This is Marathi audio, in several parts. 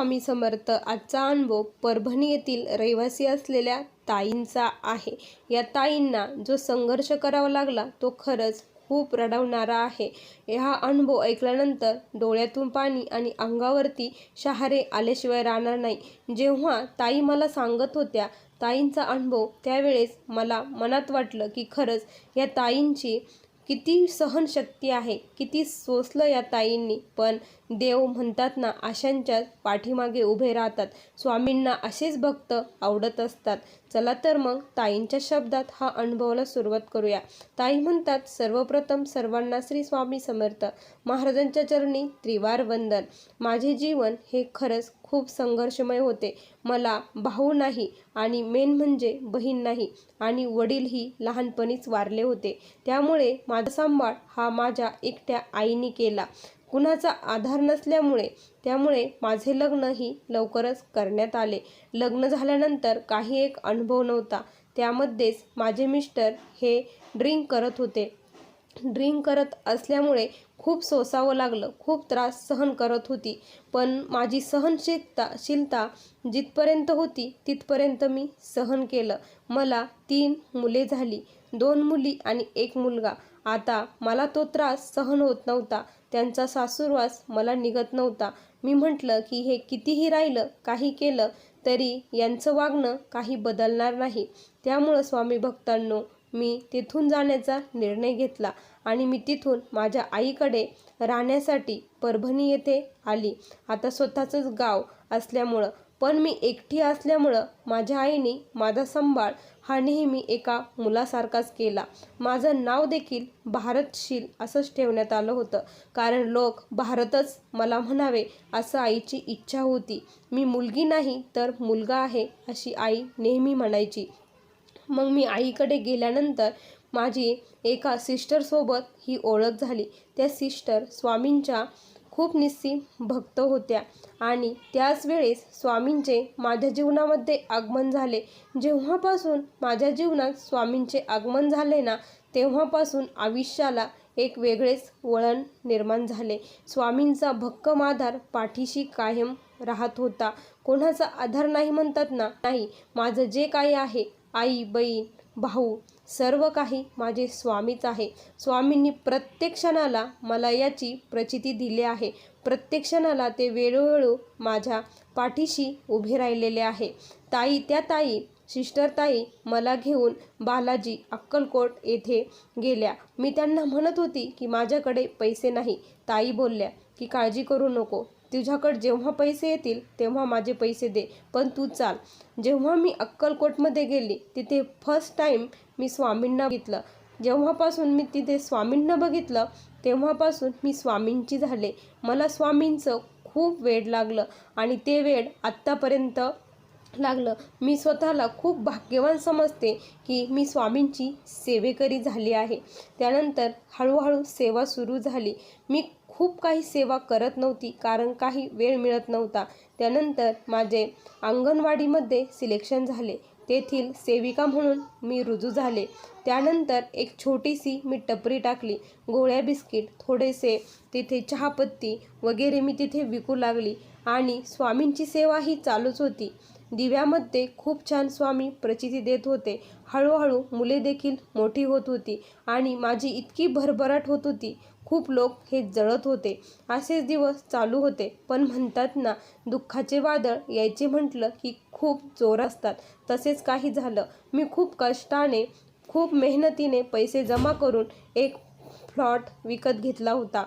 स्वामी समर्थ आजचा अनुभव परभणी येथील रहिवासी असलेल्या ताईंचा आहे. या ताईंना जो संघर्ष करावा लागला तो खरंच खूप रडवणारा आहे. हा अनुभव ऐकल्यानंतर डोळ्यातून पाणी आणि अंगावरती शहारे आल्याशिवाय राहणार नाही. जेव्हा ताई मला सांगत होत्या ताईंचा अनुभव त्यावेळेस मला मनात वाटलं की खरंच या ताईंची किती सहनशक्ती आहे किती सोसलं या ताईंनी. पण देव म्हणतात ना आशांच्या पाठीमागे उभे राहतात. स्वामींना असेच भक्त आवडत असतात. चला तर मग ताईंच्या शब्दात हा अनुभवाला सुरुवात करूया. ताई म्हणतात सर्वप्रथम सर्वांना श्री स्वामी समर्थ. महाराजांच्या चरणी त्रिवार वंदन. माझे जीवन हे खरंच खूप संघर्षमय होते. मला भाऊ नाही आणि मेन म्हणजे बहीण नाही आणि वडीलही लहानपणीच वारले होते. त्यामुळे माझा सांभाळ हा माझ्या एकट्या आईने केला. कुणाचा आधार नसल्यामुळे त्यामुळे माझे लग्नही लवकरच करण्यात आले. लग्न झाल्यानंतर काही एक अनुभव नव्हता. त्यामध्येच माझे मिस्टर हे ड्रिंक करत होते. ड्रिंक करत असल्यामुळे खूप सोसावं लागलं खूप त्रास सहन करत होती. पण माझी सहनशीलता शीलता जिथपर्यंत होती तिथपर्यंत मी सहन केलं. मला तीन मुले झाली. दोन मुली आणि एक मुलगा. आता मला तो त्रास सहन होत नव्हता. त्यांचा सासूरवास मला निघत नव्हता. मी म्हटलं की हे कितीही राहिलं काही केलं तरी यांचं वागणं काही बदलणार नाही. त्यामुळं स्वामी भक्तांनो मी तिथून जाण्याचा निर्णय घेतला आणि मी तिथून माझ्या आईकडे राहण्यासाठी परभणी येथे आली. आता स्वतःचंच गाव असल्यामुळं पण मी एकटी असल्यामुळं माझ्या आईने माझा सांभाळ हा नेहमी एका मुलासारखाच केला. माझं नाव देखील भारतशील असंच ठेवण्यात आलं होतं. कारण लोक भारतच मला म्हणावे असं आईची इच्छा होती. मी मुलगी नाही तर मुलगा आहे अशी आई नेहमी म्हणायची. मग मी आईकडे गेल्यानंतर माझी एका सिस्टरसोबत ही ओळख झाली. त्या सिस्टर स्वामींच्या खूप निस्सी भक्त होत्या. आणि त्याच वेळेस स्वामींचे माझ्या जीवनामध्ये आगमन झाले. जेव्हापासून माझ्या जीवनात स्वामींचे आगमन झाले ना तेव्हापासून आयुष्याला एक वेगळेच वळण निर्माण झाले. स्वामींचा भक्कम आधार पाठीशी कायम राहत होता. कोणाचा आधार नाही म्हणतात ना? नाही. माझं जे काही आहे आई बहीण भाऊ सर्व काही माझे स्वामीच आहे. स्वामींनी प्रत्येक क्षणाला मला याची प्रचिती दिली आहे. प्रत्येक क्षणाला ते वेळोवेळू माझ्या पाठीशी उभे राहिलेले आहे. ताई त्या ताई सिस्टर ताई मला घेऊन बालाजी अक्कलकोट येथे गेल्या. मी त्यांना म्हणत होती की माझ्याकडे पैसे नाही. ताई बोलल्या की काळजी करू नको. तुझ्याकडे जेव्हा पैसे येतील तेव्हा माझे पैसे दे. पण तू चाल. जेव्हा मी अक्कलकोटमध्ये गेली तिथे फर्स्ट टाईम मी स्वामींना बघितलं. जेव्हापासून मी तिथे स्वामींना बघितलं तेव्हापासून मी स्वामींची झाले. मला स्वामींचं खूप वेड लागलं आणि ते वेड आत्तापर्यंत लागलं. मी स्वतःला खूप भाग्यवान समजते की मी स्वामींची सेवेकरी झाली आहे. त्यानंतर हळूहळू सेवा सुरू झाली. मी खूप काही सेवा करत नव्हती कारण काही वेळ मिळत नव्हता. त्यानंतर माझे अंगणवाडीमध्ये सिलेक्शन झाले. तेथील सेविका म्हणून मी रुजू झाले. त्यानंतर एक छोटीशी मी टपरी टाकली. गोळ्या बिस्किट थोडेसे तिथे चहापत्ती वगैरे मी तिथे विकू लागली आणि स्वामींची सेवा ही चालूच होती. दिव्यामध्ये खूप छान स्वामी प्रचिती देत होते. हळूहळू मुले देखील मोठी होत होती आणि माझी इतकी भरभराट होत होती. खूप लोक हे जळत होते. असेच दिवस चालू होते. पण म्हणतात ना दुःखाचे वादळ यायचे म्हटलं की खूप जोर असतात. तसेच काही झालं. मी खूप कष्टाने खूप मेहनतीने पैसे जमा करून एक फ्लॉट विकत घेतला होता.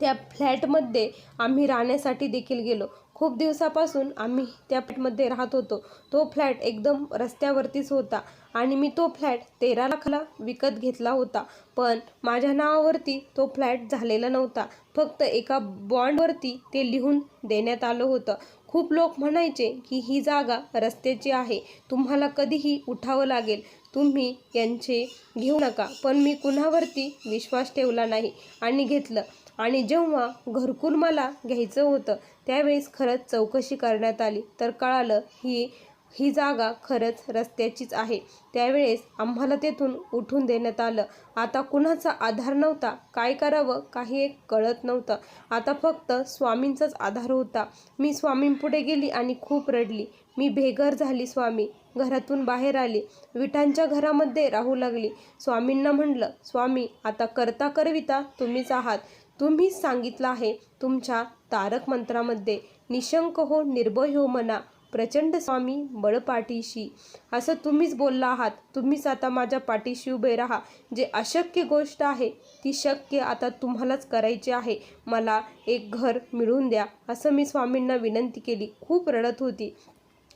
त्या फ्लॅटमध्ये आम्ही राहण्यासाठी देखील गेलो. खूप दिवसापासून आम्ही त्या फ्लॅटमध्ये राहत होतो. तो फ्लॅट एकदम रस्त्यावरतीच होता आणि मी तो फ्लॅट तेरा लाखाला विकत घेतला होता. पण माझ्या नावावरती तो फ्लॅट झालेला नव्हता. फक्त एका बॉन्डवरती ते लिहून देण्यात आलं होतं. खूप लोक म्हणायचे की ही जागा रस्त्याची आहे. तुम्हाला कधीही उठावं लागेल. तुम्ही यांचे घेऊ नका. पण मी कुणावरती विश्वास ठेवला नाही आणि घेतलं. आणि जेव्हा घरकुल मला घ्यायचं होतं त्यावेळेस खरंच चौकशी करण्यात आली. तर कळालं ही ही जागा खरंच रस्त्याचीच आहे. त्यावेळेस आम्हाला तेथून उठून देण्यात आलं. आता कुणाचा आधार नव्हता. काय करावं? काही एक कळत नव्हतं. आता फक्त स्वामींचाच आधार होता. मी स्वामींपुढे गेली आणि खूप रडली. मी बेघर झाली स्वामी. घरातून बाहेर आली. विटांच्या घरामध्ये राहू लागली. स्वामींना म्हणलं स्वामी आता करता करविता तुम्हीच आहात. तुम्हीच सांगितलं आहे. तुमच्या तारक मंत्रामध्ये निशंक हो निर्भय हो म्हणा प्रचंड स्वामी बळपाठीशी. असं तुम्हीच बोलला आहात. तुम्हीच आता माझ्या पाठीशी उभे राहा. जे अशक्य गोष्ट आहे ती शक्य आता तुम्हालाच करायची आहे. मला एक घर मिळवून द्या असं मी स्वामींना विनंती केली. खूप रडत होती.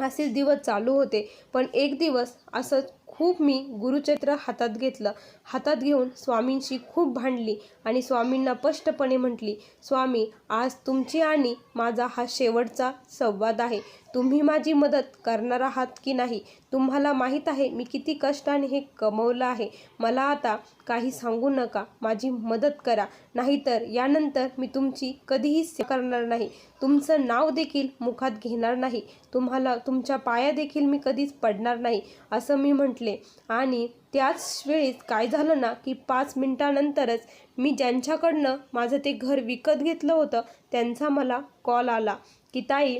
असेच दिवस चालू होते. पण एक दिवस असंच खूप मी गुरुचरित्र हातात घेतलं. हातात घेऊन स्वामींशी खूप भांडली आणि स्वामींना स्पष्टपणे म्हटली स्वामी आज तुमची आणि माझा हा शेवटचा संवाद आहे. तुम्ही माझी मदत करणार आहात की नाही? तुम्हाला माहीत आहे मी किती कष्टाने हे कमवलं आहे. मला आता काही सांगू नका. माझी मदत करा. नाहीतर यानंतर मी तुमची कधीही करणार नाही. तुमचं नाव देखील मुखात घेणार नाही. तुम्हाला तुमच्या पाया देखील मी कधीच पडणार नाही. असं मी म्हटले. आणि त्याच वेळेस काय झालं ना की पाच मिनिटानंतरच मी ज्यांच्याकडनं माझं ते घर विकत घेतलं होतं त्यांचा मला कॉल आला की ताई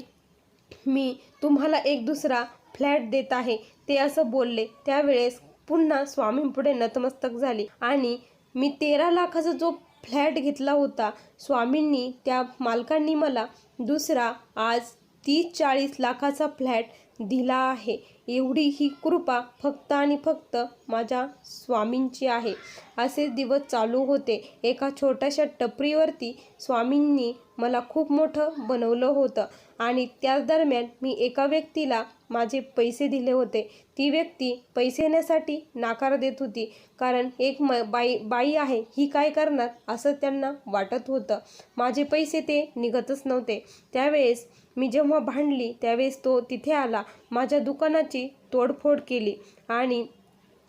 मी तुम्हाला एक दुसरा फ्लॅट देत आहे. ते असं बोलले. त्यावेळेस पुन्हा स्वामींपुढे नतमस्तक झाली आणि मी तेरा लाखाचा जो फ्लॅट घेतला होता स्वामींनी त्या मालकांनी मला दुसरा आज तीस चाळीस लाखाचा फ्लॅट दिला आहे. एवढी ही कृपा फक्त आणि फक्त माझ्या स्वामींची आहे. असे दिवस चालू होते. एका छोट्याशा टपरीवरती स्वामींनी मला खूप मोठं बनवलं होतं आणि त्याच दरम्यान मी एका व्यक्तीला माझे पैसे दिले होते. ती व्यक्ती पैसे देण्यासाठी नाकार देत होती. कारण एक म बाई बाई आहे ही काय करणार असं त्यांना वाटत होतं. माझे पैसे ते निघतच नव्हते. त्यावेळेस मी जेव्हा भांडली त्यावेळेस तो तिथे आला. माझ्या दुकानाची तोडफोड केली आणि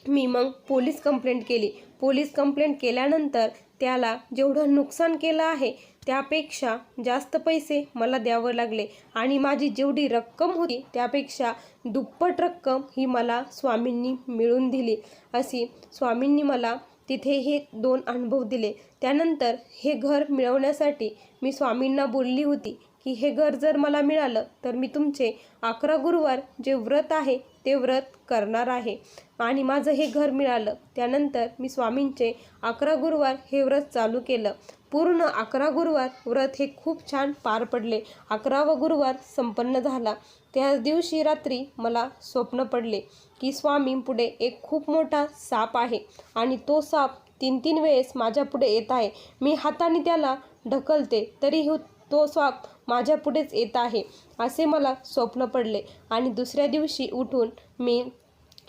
मी मग पोलीस कंप्लेंट केली. पोलीस कंप्लेंट केल्यानंतर त्याला जेवढं नुकसान केलं आहे त्यापेक्षा जास्त पैसे मला द्यावं लागले आणि माझी जेवढी रक्कम होती त्यापेक्षा दुप्पट रक्कम ही मला स्वामींनी मिळून दिली. अशी स्वामींनी मला तिथे हे दोन अनुभव दिले. त्यानंतर हे घर मिळवण्यासाठी मी स्वामींना बोलली होती. की हे घर जर मला मिळालं तर मी तुमचे अकरा गुरुवार जे व्रत आहे ते व्रत करणार आहे. आणि माझं हे घर मिळालं त्यानंतर मी स्वामींचे अकरा गुरुवार हे व्रत चालू केलं. पूर्ण अकरा गुरुवार व्रत हे खूप छान पार पडले. अकरावा गुरुवार संपन्न झाला. त्याच दिवशी रात्री मला स्वप्न पडले की स्वामी पुढे एक खूप मोठा साप आहे आणि तो साप तीन तीन वेळेस माझ्यापुढे येत आहे. मी हाताने त्याला ढकलते तरीही तो साप माझ्यापुढेच येत आहे असे मला स्वप्न पडले. आणि दुसऱ्या दिवशी उठून मी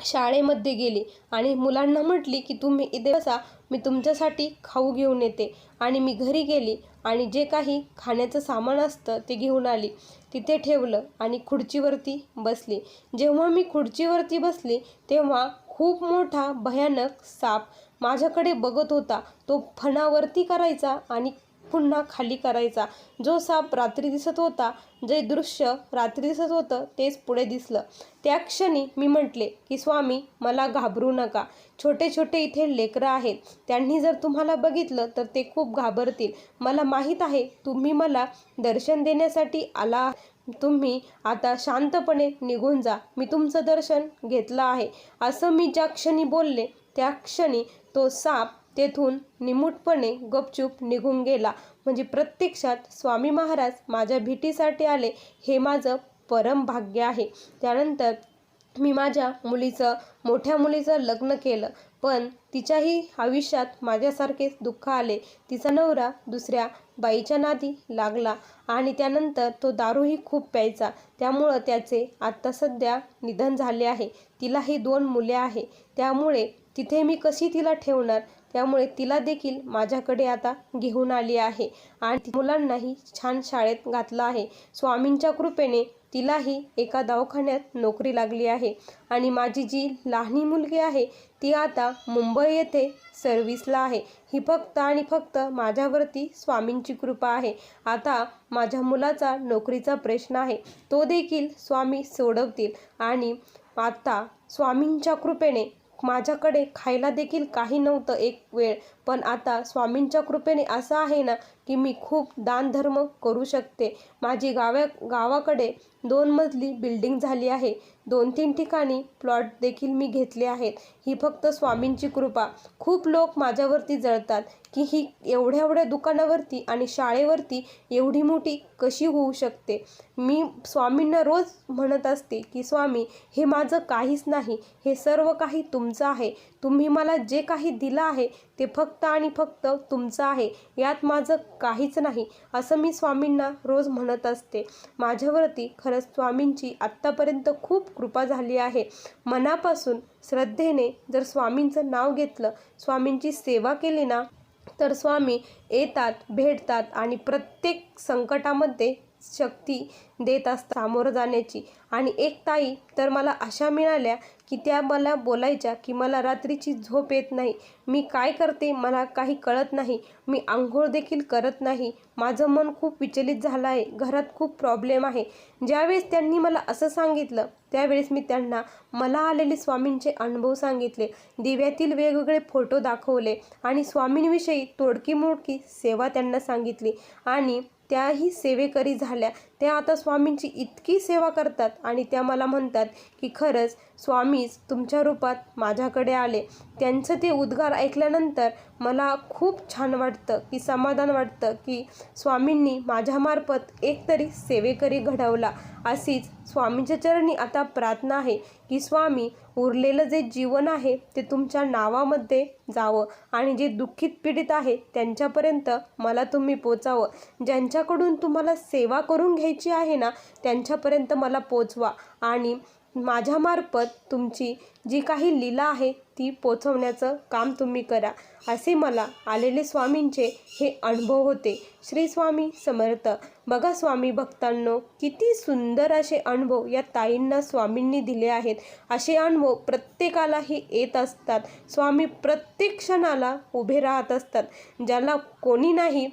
शाळेमध्ये गेली आणि मुलांना म्हटली की तुम्ही इथे बसा मी तुमच्यासाठी खाऊ घेऊन येते. आणि मी घरी गेली आणि जे काही खाण्याचं सामान असतं ते घेऊन आली. तिथे ठेवलं आणि खुर्चीवरती बसली. जेव्हा मी खुर्चीवरती बसली तेव्हा खूप मोठा भयानक साप माझ्याकडे बघत होता. तो फणावरती करायचा आणि पुन्हा खाली करायचा. जो साप रात्री दिसत होता जे दृश्य रात्री दिसत होतं तेच पुढे दिसलं. त्या क्षणी मी म्हटले की स्वामी मला घाबरू नका. छोटे छोटे इथे लेकरं आहेत. त्यांनी जर तुम्हाला बघितलं तर ते खूप घाबरतील. मला माहीत आहे तुम्ही मला दर्शन देण्यासाठी आला तुम्ही आता शांतपणे निघून जा. मी तुमचं दर्शन घेतलं आहे. असं मी ज्या क्षणी बोलले त्या क्षणी तो साप तेथून निमूटपणे गपचूप निघून गेला. म्हणजे प्रत्यक्षात स्वामी महाराज माझ्या भेटीसाठी आले हे माझं परम भाग्य आहे. त्यानंतर मी माझ्या मुलीचं मोठ्या मुलीचं लग्न केलं. पण तिच्याही आयुष्यात माझ्यासारखेच दुःख आले. तिचा नवरा दुसऱ्या बाईच्या नादी लागला आणि त्यानंतर तो दारूही खूप प्यायचा. त्यामुळं त्याचे आत्ता सध्या निधन झाले आहे. तिलाही दोन मुले आहे. त्यामुळे तिथे मी कशी तिला ठेवणार? त्यामुळे तिला देखील माझ्याकडे आता घेऊन आली आहे. आणि मुलांनाही छान शाळेत घातलं आहे. स्वामींच्या कृपेने तिलाही एका दवाखान्यात नोकरी लागली आहे. आणि माझी जी लहानी मुलगी आहे ती आता मुंबई येथे सर्व्हिसला आहे. ही फक्त आणि फक्त माझ्यावरती स्वामींची कृपा आहे. आता माझ्या मुलाचा नोकरीचा प्रश्न आहे. तो देखील स्वामी सोडवतील. आणि आता स्वामींच्या कृपेने माझ्याकडे खायला देखील काही नव्हतं एक वेळ. पण आता स्वामींच्या कृपेने असं आहे ना की मी खूप दानधर्म करू शकते. माझी गाव्या गावाकडे दोन मजली बिल्डिंग झाली आहे. दोन तीन ठिकाणी प्लॉट देखील मी घेतले आहेत. ही फक्त स्वामींची कृपा. खूप लोक माझ्यावरती जळतात की ही एवढ्या एवढ्या दुकानावरती आणि शाळेवरती एवढी मोठी कशी होऊ शकते? मी स्वामींना रोज म्हणत असते की स्वामी हे माझं काहीच नाही. हे सर्व काही तुमचं आहे. तुम्ही मला जे काही दिलं आहे ते फक्त फक्त आणि फक्त तुमचं आहे यात माझं काहीच नाही असं मी स्वामींना रोज म्हणत असते. माझ्यावरती खरंच स्वामींची आत्तापर्यंत खूप कृपा झाली आहे. मनापासून श्रद्धेने जर स्वामींचं नाव घेतलं स्वामींची सेवा केली ना तर स्वामी येतात भेटतात आणि प्रत्येक संकटामध्ये शक्ती देत असता सामोरं जाण्याची. आणि एक ताई तर मला अशा मिळाल्या की त्या मला बोलायच्या की मला रात्रीची झोप येत नाही. मी काय करते मला काही कळत नाही. मी आंघोळ देखील करत नाही. माझं मन खूप विचलित झालं आहे. घरात खूप प्रॉब्लेम आहे. ज्यावेळेस त्यांनी मला असं सांगितलं त्यावेळेस मी त्यांना मला आलेले स्वामींचे अनुभव सांगितले. दिव्यातील वेगवेगळे फोटो दाखवले आणि स्वामींविषयी तोडकी मोडकी सेवा त्यांना सांगितली. आणि त्याही सेवेकरी झाल्या. ते आता स्वामींची इतकी सेवा करतात आणि त्या मला म्हणतात की खरंच स्वामीच तुमच्या रूपात माझ्याकडे आले. त्यांचं ते उद्गार ऐकल्यानंतर मला खूप छान वाटतं की समाधान वाटतं की स्वामींनी माझ्यामार्फत एकतरी सेवेकरी घडवला. अशीच स्वामींच्या चरणी आता प्रार्थना आहे की स्वामी उरलेलं जे जीवन आहे ते तुमच्या नावामध्ये जावं आणि जे दुःखित पीडित आहे त्यांच्यापर्यंत मला तुम्ही पोचावं. ज्यांच्याकडून तुम्हाला सेवा करून घ्यायची आहे ना त्यांच्यापर्यंत मला पोचवा. आणि माझ्यामार्फत तुमची जी काही लीला आहे ती पोचवण्याचं काम तुम्ही करा. असे मला आलेले स्वामींचे हे अनुभव होते. श्री स्वामी समर्थ. बघा स्वामी भक्तांनो किती सुंदर असे अनुभव या ताईंना स्वामींनी दिले आहेत. असे अनुभव प्रत्येकालाही येत असतात. स्वामी प्रत्येक क्षणाला उभे राहत असतात. ज्याला कोणी नाही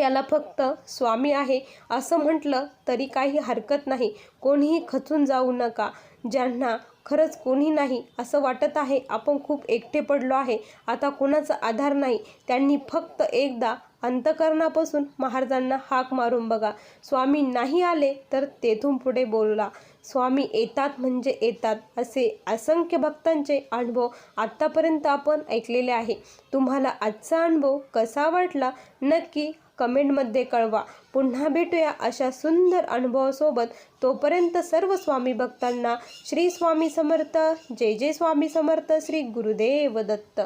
त्याला फक्त स्वामी आहे असं म्हटलं तरी काही हरकत नाही. कोणीही खचून जाऊ नका. ज्यांना खरंच कोणी नाही असं वाटत आहे आपण खूप एकटे पडलो आहे. आता कोणाचा आधार नाही. त्यांनी फक्त एकदा अंतकरणापासून महाराजांना हाक मारून बघा. स्वामी नाही आले तर तेथून पुढे बोलला स्वामी येतात म्हणजे येतात असे असंख्य भक्तांचे अनुभव आत्तापर्यंत आपण ऐकलेले आहे. तुम्हाला आजचा अनुभव कसा वाटला? नक्की कमेंटमध्ये कळवा. पुन्हा भेटूया अशा सुंदर अनुभवासोबत. तोपर्यंत सर्व स्वामी भक्तांना श्री स्वामी समर्थ जय जय स्वामी समर्थ श्री गुरुदेव दत्त.